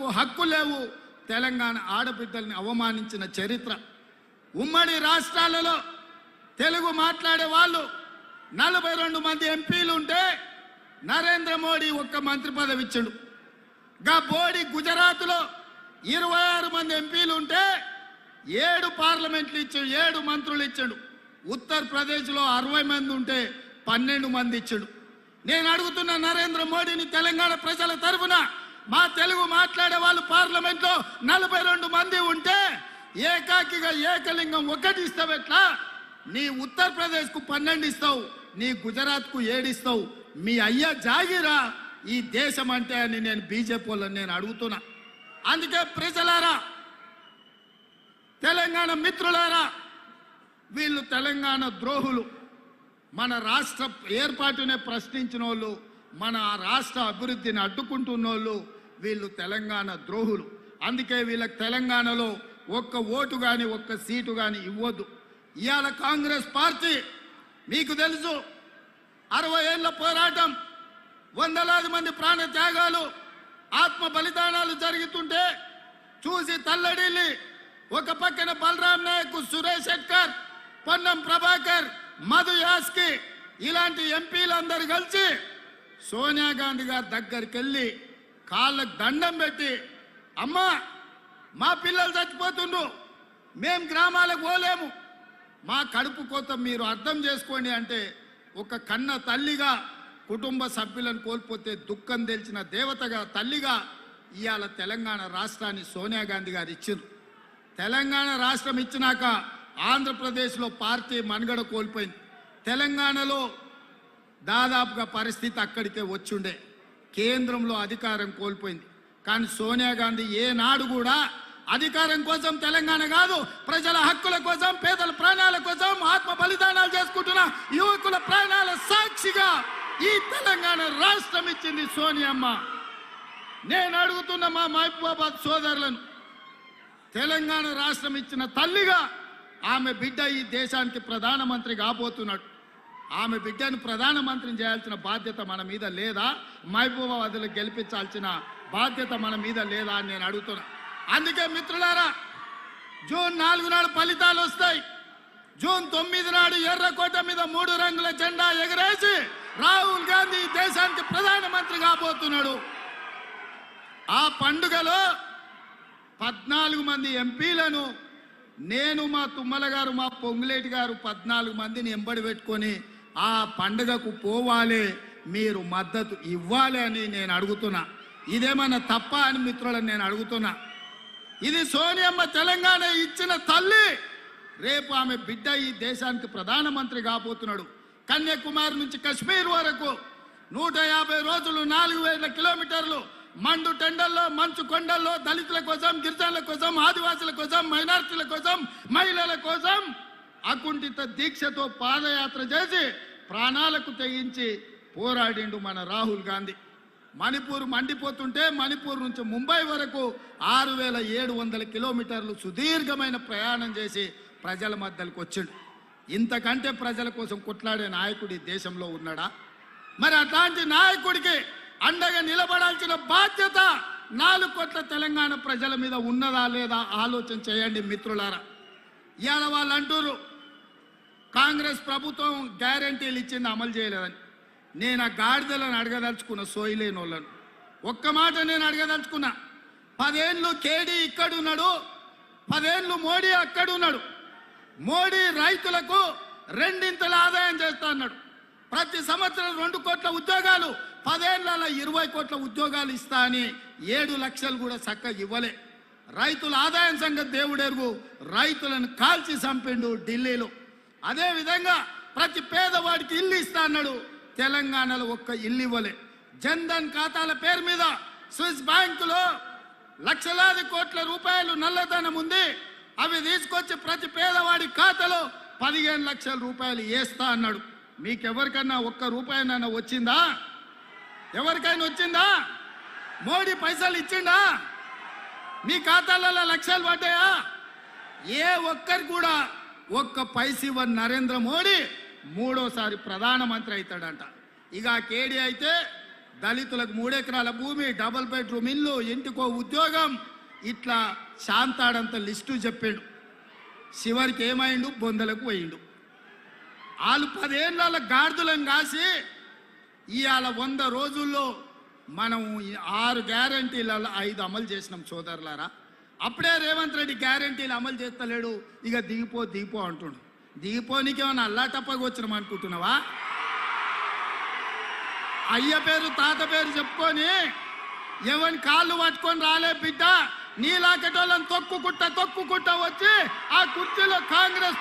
హక్కు లేవు. తెలంగాణ ఆడబిడ్డల్ని అవమానించిన చరిత్ర. ఉమ్మడి రాష్ట్రాలలో తెలుగు మాట్లాడే వాళ్ళు నలభై రెండు మంది ఎంపీలు ఉంటే నరేంద్ర మోడీ ఒక్క మంత్రి పదవి ఇచ్చాడు. గా బోడి గుజరాత్లో ఇరవై ఆరు మంది ఎంపీలు ఉంటే ఏడు పార్లమెంట్లు ఇచ్చాడు ఏడు మంత్రులు ఇచ్చాడు. ఉత్తరప్రదేశ్లో అరవై మంది ఉంటే పన్నెండు మంది ఇచ్చాడు. నేను అడుగుతున్న నరేంద్ర మోడీని తెలంగాణ ప్రజల తరఫున మా తెలుగు మాట్లాడే వాళ్ళు పార్లమెంట్లో నలభై రెండు మంది ఉంటే ఏకాకిగా ఏకలింగం ఒకటి ఇస్తావు ఎట్లా? నీ ఉత్తరప్రదేశ్కు పన్నెండు ఇస్తావు నీ గుజరాత్కు ఏడిస్తావు మీ అయ్య జాగిరా ఈ దేశం అంటే అని నేను బీజేపీ వాళ్ళని నేను అడుగుతున్నా. అందుకే ప్రజలారా తెలంగాణ మిత్రులారా వీళ్ళు తెలంగాణ ద్రోహులు. మన రాష్ట్ర ఏర్పాటునే ప్రశ్నించిన వాళ్ళు మన రాష్ట్ర అభివృద్ధిని అడ్డుకుంటున్న వాళ్ళు వీళ్ళు తెలంగాణ ద్రోహులు. అందుకే వీళ్ళకి తెలంగాణలో ఒక్క ఓటు కానీ ఒక్క సీటు కానీ ఇవ్వద్దు. ఇవాళ కాంగ్రెస్ పార్టీ మీకు తెలుసు అరవై ఏళ్ళ పోరాటం వందలాది మంది ప్రాణ త్యాగాలు ఆత్మ బలిదానాలు జరుగుతుంటే చూసి తల్లడిల్లి ఒక పక్కన బలరాం నాయక్ సురేష్ శెట్కర్ పొన్నం ప్రభాకర్ మధు యాస్కి ఇలాంటి ఎంపీలందరూ కలిసి సోనియా గాంధీ గారి దగ్గరికి వెళ్ళి కాళ్ళకు దండం పెట్టి అమ్మా మా పిల్లలు చచ్చిపోతుండ్రు. మేం గ్రామాలకు పోలేము. మా కడుపు కోత మీరు అర్థం చేసుకోండి అంటే ఒక కన్న తల్లిగా కుటుంబ సభ్యులను కోల్పోతే దుఃఖం తెలిసిన దేవతగా తల్లిగా ఇవాళ తెలంగాణ రాష్ట్రాన్ని సోనియా గాంధీ గారు ఇచ్చిండ్రు. తెలంగాణ రాష్ట్రం ఇచ్చినాక ఆంధ్రప్రదేశ్లో పార్టీ మనుగడ కోల్పోయింది. తెలంగాణలో దాదాపుగా పరిస్థితి అక్కడికే వచ్చుండే. కేంద్రంలో అధికారం కోల్పోయింది. కానీ సోనియా గాంధీ ఏనాడు కూడా అధికారం కోసం తెలంగాణ కాదు ప్రజల హక్కుల కోసం పేదల ప్రాణాల కోసం ఆత్మ బలిదానాలు చేసుకుంటున్న యువకుల ప్రాణాల సాక్షిగా ఈ తెలంగాణ రాష్ట్రం ఇచ్చింది సోనియమ్మ నేను అడుగుతున్న మా మహబూబాబాద్ సోదరులను తెలంగాణ రాష్ట్రం ఇచ్చిన తల్లిగా ఆమె బిడ్డ ఈ దేశానికి ప్రధానమంత్రి కాబోతున్నాడు. ఆమె బిడ్డను ప్రధానమంత్రిని చేయాల్సిన బాధ్యత మన మీద లేదా? మహబూబాబాద్లు గెలిపించాల్సిన బాధ్యత మన మీద లేదా అని నేను అడుగుతున్నా. అందుకే మిత్రులారా జూన్ నాలుగు నాడు ఫలితాలు వస్తాయి. జూన్ తొమ్మిది నాడు ఎర్రకోట మీద మూడు రంగుల జెండా ఎగరేసి రాహుల్ గాంధీ దేశానికి ప్రధానమంత్రి కాబోతున్నాడు. ఆ పండుగలో పద్నాలుగు మంది ఎంపీలను నేను మా తుమ్మల గారు మా పొంగులేటి గారు పద్నాలుగు మందిని ఎంబడి పెట్టుకొని ఆ పండుగకు పోవాలి మీరు మద్దతు ఇవ్వాలి అని నేను అడుగుతున్నా. ఇదేమన్నా తప్ప అని మిత్రులను నేను అడుగుతున్నా. ఇది సోనియమ్మ తెలంగాణ ఇచ్చిన తల్లి. రేపు ఆమె బిడ్డ ఈ దేశానికి ప్రధానమంత్రి కాబోతున్నాడు. కన్యాకుమారి నుంచి కశ్మీర్ వరకు నూట యాభై రోజులు నాలుగు వేల కిలోమీటర్లు మండు టెండల్లో మంచు కొండల్లో దళితుల కోసం గిరిజనుల కోసం ఆదివాసుల కోసం మైనార్టీల కోసం మహిళల కోసం అకుంఠిత దీక్షతో పాదయాత్ర చేసి ప్రాణాలకు తెగించి పోరాడిండు మన రాహుల్ గాంధీ. మణిపూర్ మండిపోతుంటే మణిపూర్ నుంచి ముంబై వరకు ఆరు వేల ఏడు వందల కిలోమీటర్లు సుదీర్ఘమైన ప్రయాణం చేసి ప్రజల మధ్యలోకి వచ్చిండు. ఇంతకంటే ప్రజల కోసం కొట్లాడే నాయకుడు ఈ దేశంలో ఉన్నాడా? మరి అట్లాంటి నాయకుడికి అండగా నిలబడాల్సిన బాధ్యత నాలుగు కోట్ల తెలంగాణ ప్రజల మీద ఉన్నదా లేదా ఆలోచన చేయండి మిత్రులారా. ఇవాళ వాళ్ళు అంటారు కాంగ్రెస్ ప్రభుత్వం గ్యారంటీలు ఇచ్చింది అమలు చేయలేదని. నేను ఆ గాడిదలను అడగదలుచుకున్న సోయిలేని వాళ్ళను. ఒక్క మాట నేను అడగదలుచుకున్నా. పదేళ్ళు కేడీ ఇక్కడున్నాడు పదేళ్ళు మోడీ అక్కడున్నాడు మోడీ రైతులకు రెండింతల ఆదాయం చేస్తా అన్నాడు. ప్రతి సంవత్సరం రెండు కోట్ల ఉద్యోగాలు పదేళ్ళ ఇరవై కోట్ల ఉద్యోగాలు ఇస్తా అని ఏడు లక్షలు కూడా చక్కగా ఇవ్వలే. రైతుల ఆదాయం సంగతి దేవుడెరుగు. రైతులను కాల్చి చంపిండు ఢిల్లీలో. అదే విధంగా ప్రతి పేదవాడికి ఇల్లు ఇస్తా అన్నాడు. తెలంగాణలో ఒక్క ఇల్లు ఇవ్వలే. జన్ధన్ ఖాతాల పేరు మీద స్విస్ బ్యాంకులో లక్షలాది కోట్ల రూపాయలు నల్లధనం ఉంది. అవి తీసుకొచ్చి ప్రతి పేదవాడి ఖాతాలో పదిహేను లక్షల రూపాయలు వేస్తా అన్నాడు. మీకెవరికన్నా ఒక్క రూపాయనైనా వచ్చిందా? ఎవరికైనా వచ్చిందా? మోడీ పైసలు ఇచ్చిండా? మీ ఖాతాలలో లక్షలు పడ్డాయా? ఏ ఒక్కరు కూడా ఒక్క పైసివన్ నరేంద్ర మోడీ మూడోసారి ప్రధానమంత్రి అవుతాడంట. ఇక కేడీ అయితే దళితులకు మూడెకరాల భూమి డబుల్ బెడ్రూమ్ ఇల్లు ఇంటికో ఉద్యోగం ఇట్లా శాంతాడంత లిస్టు చెప్పాడు. చివరికి ఏమైండు? బొందలకు పోయిండు. వాళ్ళు పదేళ్ళ గాడిదలను కాసి ఇవాళ వంద రోజుల్లో మనం ఆరు గ్యారంటీలలో ఐదు అమలు చేసినాం సోదరులారా. అప్పుడే రేవంత్ రెడ్డి గ్యారంటీలు అమలు చేస్తలేడు. ఇక దిగిపో దిగిపో అంటుండు. దిగిపోనికి అల్లా తప్పగా వచ్చినాం అనుకుంటున్నావా? అయ్య పేరు తాత పేరు చెప్పుకొని ఎవరిని కాళ్ళు పట్టుకొని రాలే బిడ్డ. నీలాకటోళ్ళని తొక్కుకుంటా తొక్కుకుంటా వచ్చి ఆ కుర్చీలో కాంగ్రెస్